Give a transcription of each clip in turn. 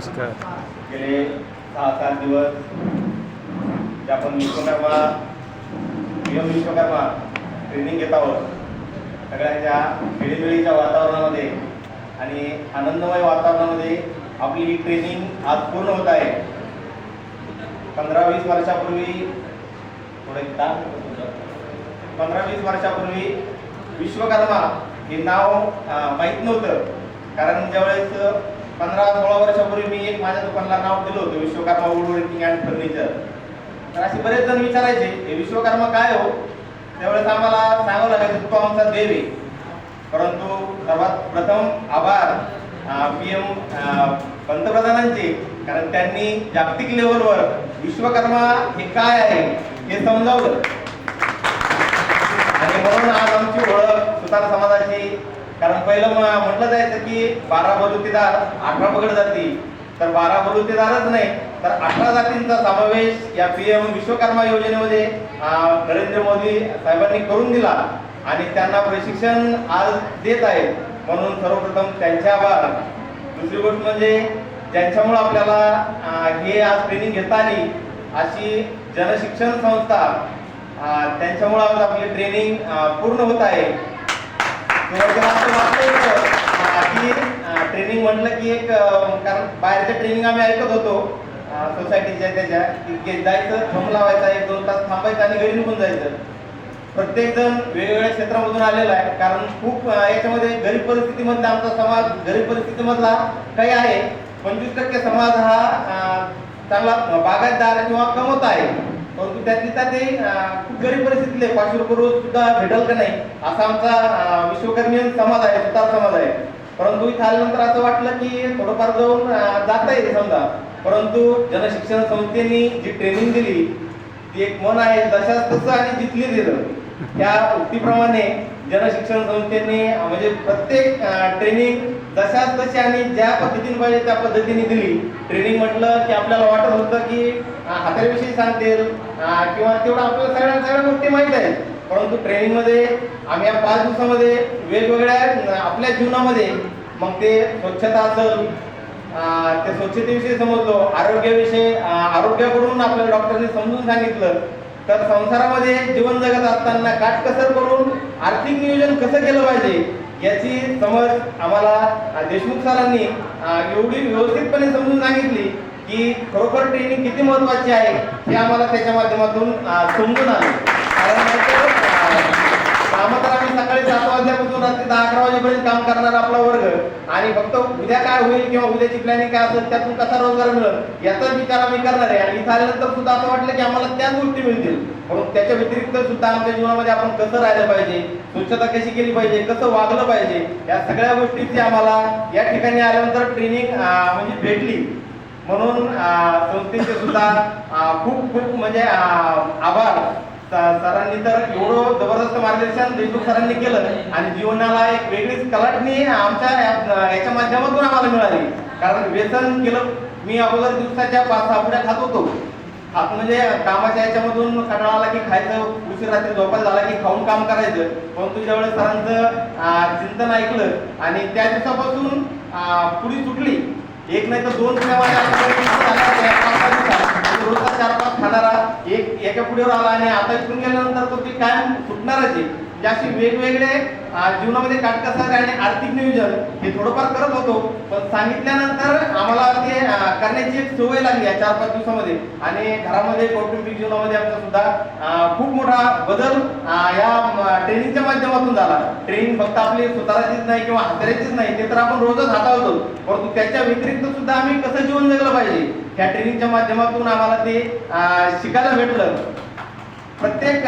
नमस्कार. गेले सहा सात दिवस. जे आपण विश्वकर्मा नियम विश्वकर्मा ट्रेनिंग घेत आहोत सगळ्यांच्या खेळीमेळीच्या वातावरणामध्ये आणि आनंदमय वातावरणामध्ये आपली ही ट्रेनिंग आज पूर्ण होत आहे. पंधरा वीस वर्षापूर्वी थोडे पंधरा वीस वर्षापूर्वी विश्वकर्मा हे नाव माहीत नव्हतं. कारण ज्यावेळेस पंधरा सोळा वर्षापूर्वी मी एक माझ्या दुकानाला नाव दिलं होतं Vishwakarma wood working and furniture तर असे बरेच जण विचारायचे हे विश्वकर्मा काय हो? त्यावेळेस आम्हाला सांगावं लागायचं तो आमचा देव. आहे परंतु सर्वात प्रथम आभार पी एम पंतप्रधानांचे कारण त्यांनी जागतिक लेवलवर विश्वकर्मा हे काय आहे हे समजावलं. आणि म्हणून आज आमची ओळख सुतार समाजाची कारण पहिलं म्हटलं जायचं की बारा बलुतेदार अठरा पगड जाती. तर बारा बलुतेदारच नाही तर अठरा जातींचा समावेश या पी एम विश्वकर्मा योजनेमध्ये नरेंद्र मोदी साहेबांनी करून दिला आणि त्यांना प्रशिक्षण आज देत आहेत. म्हणून सर्वप्रथम त्यांचे आभार. दुसरी गोष्ट म्हणजे ज्यांच्यामुळं आपल्याला हे आज ट्रेनिंग घेता आली अशी जनशिक्षण संस्था त्यांच्यामुळं आज आपली ट्रेनिंग पूर्ण होत आहे सुरुवातीला असं वाटलं होतं, अं, की ट्रेनिंग म्हटलं की एक कारण बाहेरच्या ट्रेनिंग आम्ही ऐकत होतो सोसायटीच्या त्याच्या की जायचं थंब लावायचा एक दोन तास थांबायचं आणि घरी निघून जायचं. प्रत्येक जण वेगवेगळ्या क्षेत्रामधून आलेला आहे कारण खूप याच्यामध्ये गरीब परिस्थितीमधला आमचा समाज गरीब परिस्थितीमधला काही आहे पंचवीस टक्के समाज हा चांगला बागायतदार किंवा कमवत आहे. परंतु त्यातली त्या ते खूप गरीब परिस्थितीतले पाचशे रुपये रोज सुद्धा भेटल का नाही? असा आमचा विश्वकर्मीय समाज आहे सुतार समाज आहे. परंतु इथे आल्यानंतर असं वाटलं की थोडंफार जाऊन जाता येईल समजा. परंतु जनशिक्षण संस्थेने जी ट्रेनिंग दिली ती एक मन आहे तशाच तसं आणि जिथली दिलं. त्या उक्तीप्रमाणे जनशिक्षण संस्थेने म्हणजे प्रत्येक ट्रेनिंग जशाच तशी आणि ज्या पद्धतीने पाहिजे त्या पद्धतीने दिली. ट्रेनिंग म्हटलं की आपल्याला वाटत होतं की अं, हाताविषयी सांगतील किंवा तेवढं आपल्याला सगळ्या सगळ्या गोष्टी माहीत आहेत. परंतु ट्रेनिंगमध्ये आम्ही या पाच दिवसामध्ये वेगवेगळ्या आपल्या जीवनामध्ये मग ते स्वच्छता असेल अं, त्या स्वच्छतेविषयी समजलो. आरोग्याविषयी आरोग्याकडून आपल्या डॉक्टरने समजून सांगितलं. तर संसारामध्ये जीवन जगत असताना काटकसर करून आर्थिक नियोजन कसं केलं पाहिजे याची समज आम्हाला देशमुख सरांनी एवढी व्यवस्थितपणे समजून सांगितली की खरोखर ट्रेनिंग किती महत्वाची आहे हे आम्हाला त्याच्या माध्यमातून समजून आलं. कारण सकाळी सात वाजल्यापासून रात्री दहा अकरा वाजेपर्यंत काम करणार आपला वर्ग. आणि फक्त उद्या काय होईल किंवा उद्याची प्लॅनिंग काय असेल त्यातून कसा रोजगार मिळेल याचाच विचार आम्ही करणार आहे. आणि इथं आल्यानंतर सुद्धा असं वाटलं की आम्हाला त्याच गोष्टी मिळतील. म्हणून त्याच्या व्यतिरिक्त सुद्धा आमच्या जीवनामध्ये आपण कसं राहिलं पाहिजे स्वच्छता कशी केली पाहिजे कसं वागलं पाहिजे या सगळ्या गोष्टीची आम्हाला या ठिकाणी आल्यानंतर ट्रेनिंग म्हणजे भेटली. म्हणून संस्थेचे सुद्धा खूप खूप म्हणजे आभार. सरांनी तर एवढं जबरदस्त मार्गदर्शन देशमुख सरांनी केलं आणि जीवनाला एक वेगळीच कलाटणी आमच्या याच्या माध्यमातून आम्हाला मिळाली. कारण व्यसन केलं. मी अगोदर दिवसाच्या पाच सहा पुढ्या खात होतो. खात म्हणजे कामाच्या याच्यामधून कंटाळा आला की खायचं उशीर रात्री झोपायला झाला की खाऊन काम करायचं. परंतु ज्यावेळेस सरांचं चिंतन ऐकलं आणि त्या दिवसापासून अं, पुढी सुटली एक नाही तर दोन रोजचा चार पाच खाणारा एक एका पुढेवर आला आणि आता इथून गेल्यानंतर तो ते कायम फुटणारच आहे. म्हणजे वेगवेगळे जीवनामध्ये काटकसर आणि आर्थिक नियोजन हे थोडंफार करत होतो. पण सांगितल्यानंतर आम्हाला ते करण्याची एक सवय लागली या चार पाच दिवसामध्ये. आणि घरामध्ये कौटुंबिक जीवनामध्ये आमचा सुद्धा खूप मोठा बदल या ट्रेनिंगच्या माध्यमातून झाला. ट्रेनिंग फक्त आपली स्वतःचीच नाही किंवा हाताळ्याचीच नाही ते तर आपण रोजच हाताळतो. परंतु त्याच्या व्यतिरिक्त सुद्धा आम्ही कसं जीवन जगलं पाहिजे? ह्या ट्रेनिंगच्या माध्यमातून आम्हाला ते शिकायला भेटलं. प्रत्येक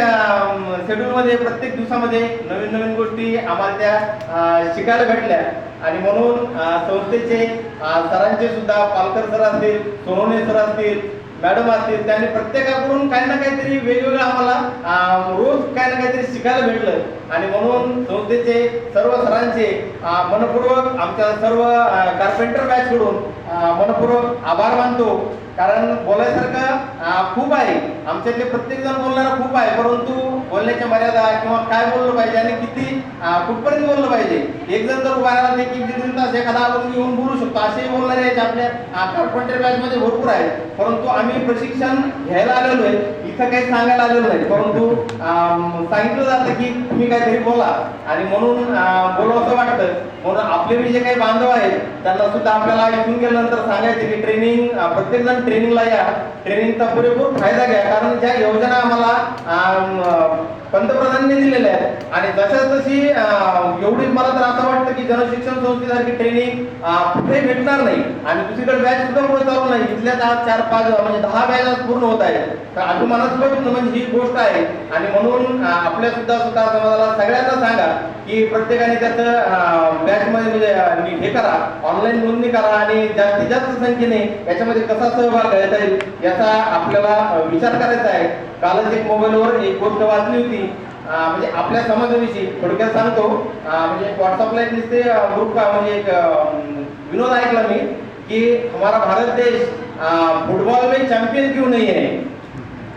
शेड्यूलमध्ये प्रत्येक दिवसामध्ये नवीन नवीन गोष्टी आम्हाला त्या शिकायला भेटल्या. आणि म्हणून संस्थेचे सरांचे सुद्धा पालकर सर असतील सोनवणे सर असतील मॅडम असतील त्यांनी प्रत्येकाकडून काही ना काहीतरी वेगवेगळं आम्हाला रोज काही ना काहीतरी शिकायला भेटलं. आणि म्हणून संस्थेचे सर्व सरांचे मनपूर्वक आमच्या सर्व कार्पेंटर बॅच कडून मनपूर्वक आभार मानतो. कारण बोलायसारखं खूप आहे. आमच्यातले प्रत्येक जण बोलणारा खूप आहे परंतु बोलण्याच्या मर्यादा किंवा काय बोललं पाहिजे आणि किती कुठपर्यंत बोललं पाहिजे एक जण जर उभा राहिला एक दीड दीड तास एखादा आपण येऊन बोलू शकतो. असेही बोलणारे आहेत आपल्या कारपंटर बॅच मध्ये भरपूर आहेत. परंतु आम्ही प्रशिक्षण घ्यायला आलेलो आहे. इथं काही सांगायला आलेलो नाही. परंतु सांगितलं जातं की तुम्ही काहीतरी बोला. आणि म्हणून बोलावं असं वाटतं. म्हणून आपले बी जे काही बांधव आहेत त्यांना सुद्धा आपल्याला इथून गेल्यानंतर सांगायचे की ट्रेनिंग प्रत्येक जण ट्रेनिंगला या. ट्रेनिंगचा पुरेपूर फायदा घ्या. कारण ज्या योजना आम्हाला पंतप्रधानांनी दिलेल्या आणि जशा तशी एवढी मला तर असं वाटतं की जनशिक्षण संस्थेसारखी ट्रेनिंग कुठे भेटणार नाही. आणि दुसरीकडे बॅच सुद्धा पुढे चालू नाही. इथल्या दहा चार पाच म्हणजे दहा बॅच आज पूर्ण होत आहे तर अभिमानास्पद म्हणजे ही गोष्ट आहे. आणि म्हणून आपल्या सुद्धा सुद्धा समाजाला सगळ्यांना सांगा की प्रत्येकाने त्याचं बॅच मध्ये म्हणजे हे करा. ऑनलाईन नोंदणी करा आणि जास्तीत जास्त संख्येने याच्यामध्ये कसा सहभाग घेता येईल याचा आपल्याला विचार करायचा आहे. कालच एक मोबाईलवर एक गोष्ट वाचली होती. म्हणजे आपल्या समाजाविषयी थोडक्यात सांगतो. म्हणजे व्हॉट्सअपला एक दिसते ग्रुप म्हणजे एक विनोद ऐकला मी की हमारा भारत देश फुटबॉल में चैंपियन क्यों नहीं है?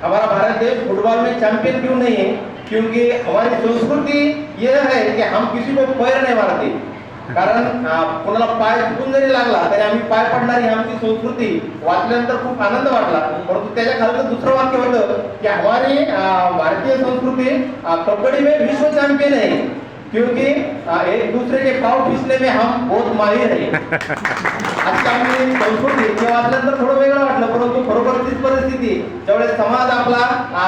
हमारा भारत देश फुटबॉल में चैंपियन क्यों नहीं है? क्योंकि हमारी संस्कृति ये है कि हम किसी को पैर नहीं मारते कारण कोणाला पाय चुकून जरी लागला तरी आम्ही पाय पडणारी आमची संस्कृती. वाचल्यानंतर खूप आनंद वाटला. परंतु त्याच्या खालचं दुसरं वाक्य होतं की हमारी भारतीय संस्कृती कबड्डी में विश्व चॅम्पियन आहे क्योंकि एक दूसरे के पाव खींचने में हम बहुत माहिर है। आजकाल आपली संस्कृती हे वाचल्यानंतर थोडं वेगळं वाटलं परंतु खरोखर तीच परिस्थिती ज्यावेळेस समाज आपला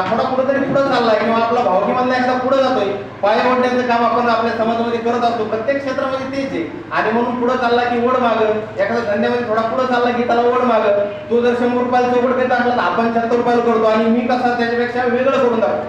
थोडा कुठेतरी पुढे चाललाय किंवा आपला भावकीमधला एकदा पुढे जातोय पाय ओढण्याचं काम आपण आपल्या समाजामध्ये करत असतो प्रत्येक क्षेत्रामध्ये तेच आहे. आणि म्हणून पुढे चालला की ओढ माग एखाद्या धंद्यामध्ये थोडा पुढे चालला की त्याला ओढ माग. तो जर शंभर रुपयाला चौकट देत असला तर आपण सत्तर रुपयाला करतो आणि मी कसा त्याच्यापेक्षा वेगळं करून दाखवतो